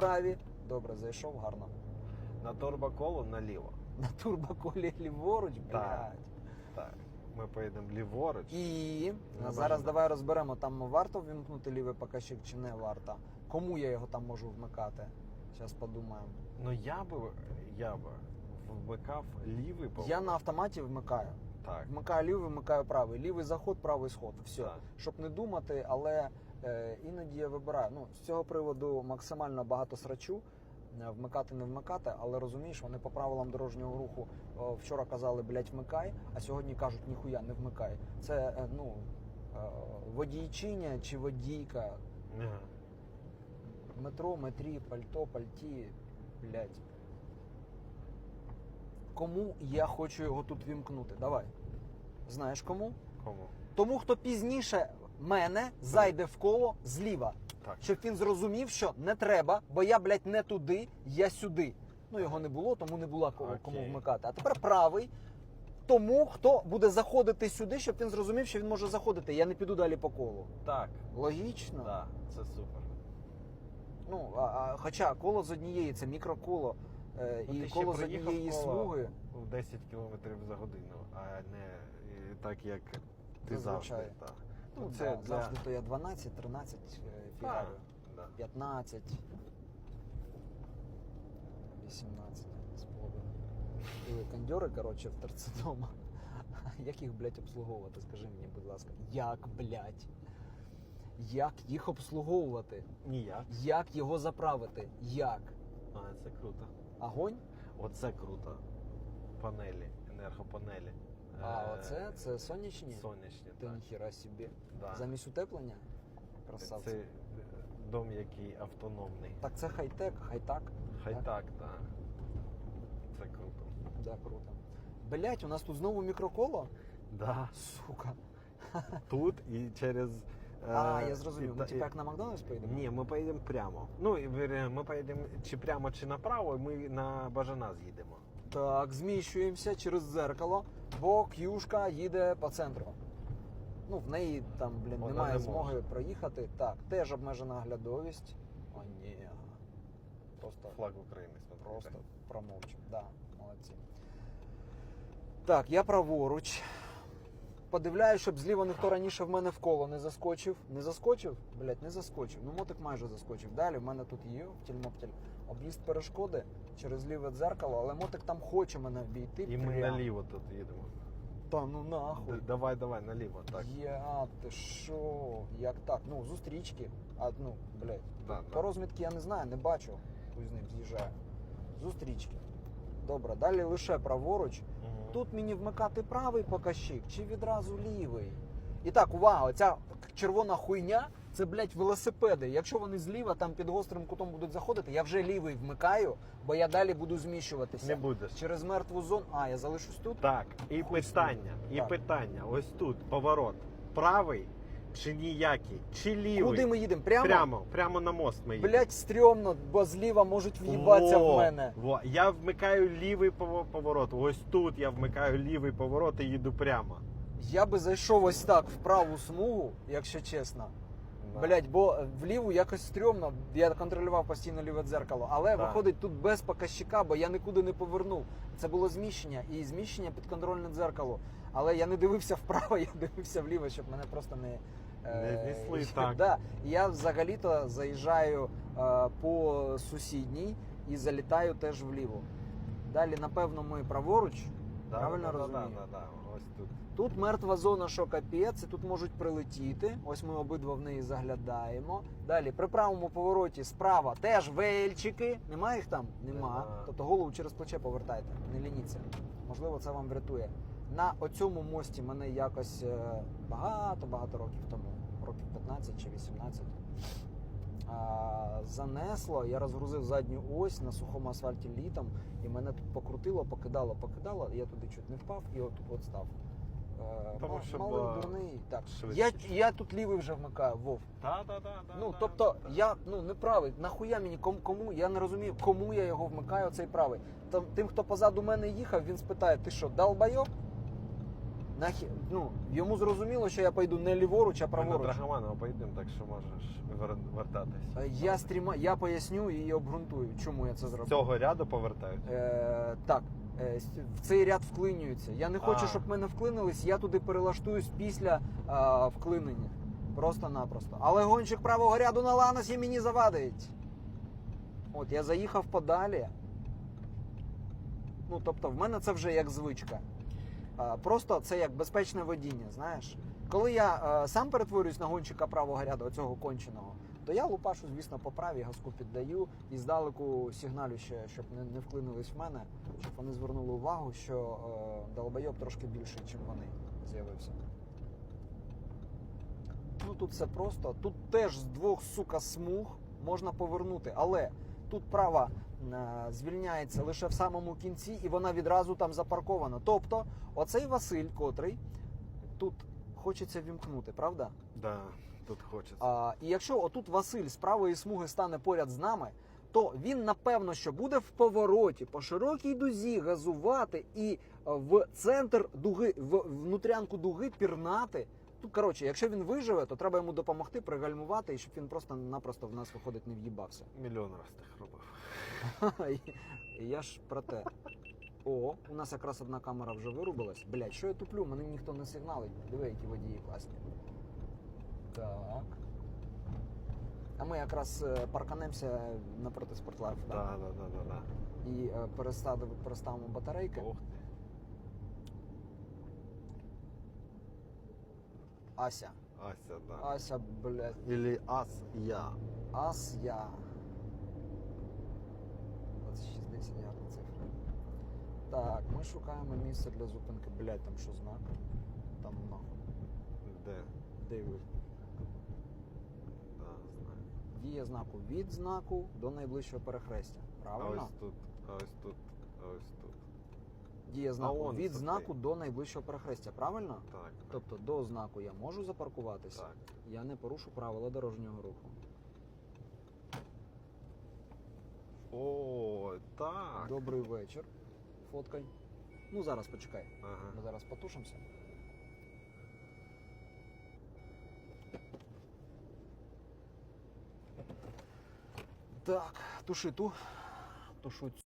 вправі. Добре, зайшов гарно. На турбоколу наліво. На турбоколі ліворуч, блядь. Так. Ми поїдемо ліворуч. І Ну, зараз бажано. давай розберемо, там варто вімкнути лівий показчик чи не варто. Кому я його там можу вмикати? Зараз подумаємо. Ну я би я би вмикав лівий поворот. Я на автоматі вмикаю. Так. Вмикаю лівий, вмикаю правий. Лівий заход, правий сход. Все. Так. Щоб не думати, але іноді я вибираю. Ну, з цього приводу максимально багато срачу. е, Вмикати, не вмикати, але розумієш, вони по правилам дорожнього руху вчора казали, блядь, вмикай, а сьогодні кажуть, ніхуя не вмикай. Це е, ну е, водійчиня чи водійка, Ага. метро, метрі, пальто, пальті, блядь. Кому я хочу його тут вімкнути? Давай. Знаєш кому? Кому? Тому, хто пізніше мене зайде в коло зліва, Так. щоб він зрозумів, що не треба, бо я, блядь, не туди, я сюди. Ну його не було, тому не було кого кому Окей. вмикати. А тепер правий. Тому, хто буде заходити сюди, щоб він зрозумів, що він може заходити. Я не піду далі по колу. Так. Логічно. Да, це супер. Ну, а, а, хоча коло з однієї це мікроколо, е, Ну, і ти ще коло з однієї коло смуги. В 10 км за годину, а не е, так, як ти Зазвичай. завжди. Так. Ну, це це для- завжди то я 12, 13 е, фігарю. Да. 15, 18 з половиною. Кондьори, коротше, в торцедома. Як їх, блядь, обслуговувати? Скажи мені, будь ласка. Як, блядь? Як їх обслуговувати? Ніяк. Як його заправити? Як? А, це круто. Огонь? Оце круто. Панелі, енергопанелі. А Е, оце це сонячні? Сонячні, Ти так. ніхіра собі. Да. Замість утеплення? Красавці. Це е, дом, який автономний. Так це хай-тек, хай-так. Хай Так. так. Це круто. Да, круто. Блять, у нас тут знову мікроколо? Да. Сука. Тут і через. е, А, я зрозумів. Ми та- типа як на Макдональдс поїдемо? Ні, ми поїдемо прямо. Ну, і ми поїдемо чи прямо, чи направо, і ми на Бажана з'їдемо. Так, зміщуємося через дзеркало, бо к'юшка їде по центру. Ну, в неї там, блін, Вона немає не змоги може. проїхати. Так, теж обмежена оглядовість. О, ні. Просто, Флаг України, смотри. просто промовчимо. Да, молодці. Так, я праворуч. Подивляю, щоб зліва ніхто раніше в мене в коло не заскочив. Не заскочив? Блять, не заскочив. Ну, мотик майже заскочив. Далі в мене тут є втіль-моптіль об'їзд перешкоди через ліве дзеркало, але мотик там хоче мене обійти. І ми наліво тут їдемо. Та ну нахуй. Д- Давай, давай, наліво. Так. Я ти що? Як так? Ну, зустрічки. А ну, блядь. Да, По да. розмітки я не знаю, не бачу. Хуй з ним з'їжджає. Зустрічки. Добре, далі лише праворуч. Мгм. Тут мені вмикати правий показчик чи відразу лівий. І так, увага, оця червона хуйня це, блядь, велосипеди. Якщо вони зліва там під гострим кутом будуть заходити, я вже лівий вмикаю, бо я далі буду зміщуватися. Не будеш. Через мертву зону. А, я залишусь тут? Так, і Хуй питання, і Так. питання. Ось тут поворот. Правий чи ніякий? Чи лівий? Куди ми їдемо? Прямо? Прямо, прямо на мост ми їдемо. Блять, стрьомно, бо зліва можуть в'їбатися Во, в мене. Во. Я вмикаю лівий пов- поворот. Ось тут я вмикаю лівий поворот і їду прямо. Я би зайшов ось так в праву смугу, якщо чесно. Да. Блять, бо в ліву якось стрьомно. Я контролював постійно ліве дзеркало. Але Так. виходить тут без показчика, бо я нікуди не повернув. Це було зміщення і зміщення під контрольне дзеркало. Але я не дивився вправо, я дивився вліво, щоб мене просто не. Не знесли, так. Да. Я взагалі-то заїжджаю е, по сусідній і залітаю теж вліво. Далі, напевно, ми праворуч. Да, Правильно да, да, розумію? Да, да, да. Ось тут. Тут мертва зона, що капець, і тут можуть прилетіти. Ось ми обидва в неї заглядаємо. Далі при правому повороті справа теж вельчики. Нема їх там? Нема. Нема. Тобто голову через плече повертайте, не лініться. Можливо, це вам врятує. На оцьому мості мене якось багато-багато років тому, років 15 чи 18. Занесло, я розгрузив задню ось на сухому асфальті літом, і мене тут покрутило, покидало, покидало, і я туди чуть не впав і отут от став. Е, Тому що малий була дурний. Так. Я, я тут лівий вже вмикаю, Вов. Да, да, да, да, Ну, да, тобто, да. я ну не правий. Нахуя мені кому, кому? Я не розумію, кому я його вмикаю, цей правий. Там, тим, хто позаду мене їхав, він спитає, ти що, долбайок? Нахі... Ну, йому зрозуміло, що я пойду не ліворуч, а Ми на праворуч. Драгоманова поїдемо, так що можеш вер- вертатись. Е, Я стріма... я поясню і обґрунтую, чому я це З зробив. цього ряду повертають. Е, так, е, в цей ряд вклинюються. Я не хочу, А. щоб мене вклинились, я туди перелаштуюсь після е, вклинення. Просто-напросто. Але гонщик правого ряду на ланосі мені завадить. От я заїхав подалі. Ну, тобто, в мене це вже як звичка. Е, просто це як безпечне водіння, знаєш. Коли я е, сам перетворююсь на гонщика правого ряду, оцього конченого, то я лупашу, звісно, по правій, газку піддаю і здалеку сигналю ще, щоб не, не вклинились в мене, щоб вони звернули увагу, що е, долбойоб трошки більший, ніж вони з'явився. Ну тут все просто. Тут теж з двох сука смуг можна повернути, але тут права е, звільняється лише в самому кінці, і вона відразу там запаркована. Тобто, оцей Василь, котрий тут хочеться вімкнути, правда? Да, тут хочеться. А, і якщо отут Василь з правої смуги стане поряд з нами, то він напевно що буде в повороті по широкій дузі газувати і е, в центр дуги, в внутрянку дуги пірнати. Тут, коротше, якщо він виживе, то треба йому допомогти пригальмувати, і щоб він просто-напросто в нас виходить не в'їбався. Мільйон раз тих робив. Я ж про те. О, у нас якраз одна камера вже вирубилась. Блять, що я туплю? Мене ніхто не сигналить. Диви, які водії класні. Так. А ми якраз е, парканемося напроти спортлайф, Да, так? да, да, да, да. І е, переставимо, переставимо батарейки. Ох ти. Ася. Ася, да. Ася, блядь. Или ас я. Ас я. 2610 гарна цифра. Так, ми шукаємо місце для зупинки. Блядь, там що знак? Там нахуй. Де? Дейвид. Да, знаю. Дія знаку від знаку до найближчого перехрестя. А Правильно? ось тут, а ось тут, а ось тут. Дія знаку он від знаку до найближчого перехрестя. Правильно? Так, так, Тобто до знаку я можу запаркуватися. так. Я не порушу правила дорожнього руху. О, так. Добрий вечір. Фоткай. Ну зараз почекай. Ага. Ми зараз потушимося. Так, туши ту. Тушу